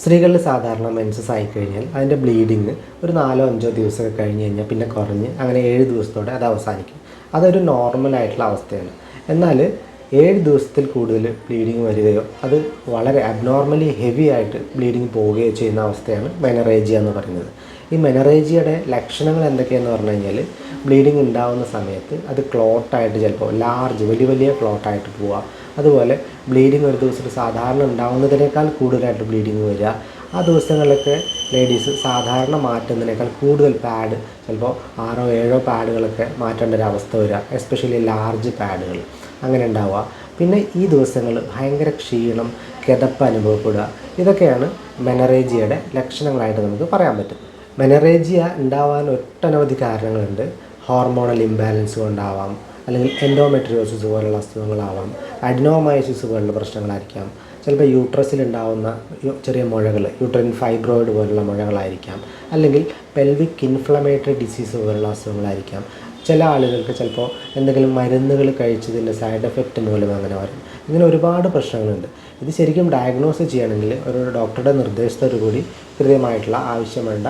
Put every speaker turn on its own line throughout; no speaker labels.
സ്ത്രീകളിൽ സാധാരണ മെൻസസ് ആയിക്കഴിഞ്ഞാൽ അതിന്റെ ബ്ലീഡിങ് ഒരു നാലോ അഞ്ചോ ദിവസമൊക്കെ കഴിഞ്ഞ് കഴിഞ്ഞാൽ പിന്നെ കുറഞ്ഞ് അങ്ങനെ ഏഴ് ദിവസത്തോടെ അത് അവസാനിക്കും. അതൊരു നോർമൽ ആയിട്ടുള്ള അവസ്ഥയാണ്. എന്നാൽ ഏഴ് ദിവസത്തിൽ കൂടുതൽ ബ്ലീഡിങ് വരികയോ അത് വളരെ അബ്നോർമലി ഹെവി ആയിട്ട് ബ്ലീഡിങ് പോവുകയോ ചെയ്യുന്ന അവസ്ഥയാണ് മെനറേജിയ എന്ന് പറയുന്നത്. ഈ മെനറേജിയയുടെ ലക്ഷണങ്ങൾ എന്തൊക്കെയാണെന്ന് പറഞ്ഞു കഴിഞ്ഞാൽ ബ്ലീഡിങ് ഉണ്ടാകുന്ന സമയത്ത് അത് ക്ലോട്ടായിട്ട് ചിലപ്പോൾ ലാർജ് വലിയ വലിയ ക്ലോട്ടായിട്ട് പോവുക അതുപോലെ ബ്ലീഡിങ് ഒരു ദിവസത്തിൽ സാധാരണ ഉണ്ടാകുന്നതിനേക്കാൾ കൂടുതലായിട്ട് ബ്ലീഡിങ് വരിക ആ ദിവസങ്ങളിലൊക്കെ ലേഡീസ് സാധാരണ മാറ്റുന്നതിനേക്കാൾ കൂടുതൽ പാഡ് ചിലപ്പോൾ ആറോ ഏഴോ പാഡുകളൊക്കെ മാറ്റേണ്ട ഒരു അവസ്ഥ വരിക എസ്പെഷ്യലി ലാർജ് പാഡുകൾ അങ്ങനെ ഉണ്ടാവുക പിന്നെ ഈ ദിവസങ്ങൾ ഭയങ്കര ക്ഷീണം കിതപ്പ് അനുഭവപ്പെടുക. ഇതൊക്കെയാണ് മെനറേജിയയുടെ ലക്ഷണങ്ങളായിട്ട് നമുക്ക് പറയാൻ പറ്റും മെനറേജിയ ഉണ്ടാവാൻ ഒട്ടനവധി കാരണങ്ങളുണ്ട്. ഹോർമോണൽ ഇംബാലൻസ് കൊണ്ടാവാം അല്ലെങ്കിൽ എൻഡോമെട്രിയോസിസ് പോലുള്ള അസുഖങ്ങളാവാം അഡിനോമയോസിസ് പോലുള്ള പ്രശ്നങ്ങളായിരിക്കാം. ചിലപ്പോൾ യൂട്രസിൽ ഉണ്ടാവുന്ന ചെറിയ മുഴകൾ യൂട്രൈൻ ഫൈബ്രോയിഡ് പോലുള്ള മുഴകളായിരിക്കാം. അല്ലെങ്കിൽ പെൽവിക് ഇൻഫ്ലമേറ്ററി ഡിസീസ് പോലുള്ള അസുഖങ്ങളായിരിക്കാം. ചില ആളുകൾക്ക് ചിലപ്പോൾ എന്തെങ്കിലും മരുന്നുകൾ കഴിച്ചതിന്റെ സൈഡ് എഫക്റ്റ് മൂലം അങ്ങനെ വരും. ഇങ്ങനെ ഒരുപാട് പ്രശ്നങ്ങളുണ്ട്. ഇത് ശരിക്കും ഡയഗ്നോസ് ചെയ്യണമെങ്കിൽ ഒരു ഡോക്ടറുടെ നിർദ്ദേശത്തോടു കൂടി കൃത്യമായിട്ടുള്ള ആവശ്യം വേണ്ട.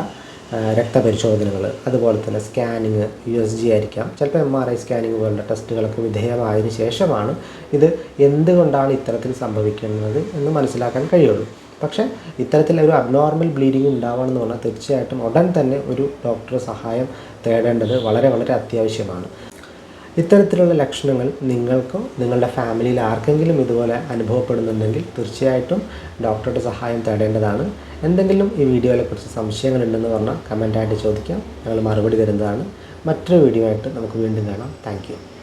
രക്തപരിശോധനകൾ അതുപോലെ തന്നെ സ്കാനിങ് യു എസ് ജി ആയിരിക്കാം. ചിലപ്പോൾ എം ആർ ഐ സ്കാനിങ് പോലുള്ള ടെസ്റ്റുകളൊക്കെ വിധേയമായതിനു ശേഷമാണ് ഇത് എന്തുകൊണ്ടാണ് ഇത്തരത്തിൽ സംഭവിക്കുന്നത് എന്ന് മനസ്സിലാക്കാൻ കഴിയുള്ളൂ. പക്ഷേ ഇത്തരത്തിൽ ഒരു അബ്നോർമൽ ബ്ലീഡിങ് ഉണ്ടാവണമെന്ന് പറഞ്ഞാൽ തീർച്ചയായിട്ടും ഉടൻ തന്നെ ഒരു ഡോക്ടർ സഹായം തേടേണ്ടത് വളരെ വളരെ അത്യാവശ്യമാണ്. ഇത്തരത്തിലുള്ള ലക്ഷണങ്ങൾ നിങ്ങൾക്കോ നിങ്ങളുടെ ഫാമിലിയിൽ ആർക്കെങ്കിലും ഇതുപോലെ അനുഭവപ്പെടുന്നുണ്ടെങ്കിൽ തീർച്ചയായിട്ടും ഡോക്ടറുടെ സഹായം തേടേണ്ടതാണ്. എന്തെങ്കിലും ഈ വീഡിയോയെ കുറിച്ച് സംശയങ്ങളുണ്ടെന്ന് പറഞ്ഞാൽ കമന്റായിട്ട് ചോദിക്കാം. ഞങ്ങൾ മറുപടി തരുന്നതാണ്. മറ്റൊരു വീഡിയോ ആയിട്ട് നമുക്ക് വീണ്ടും കാണാം. താങ്ക്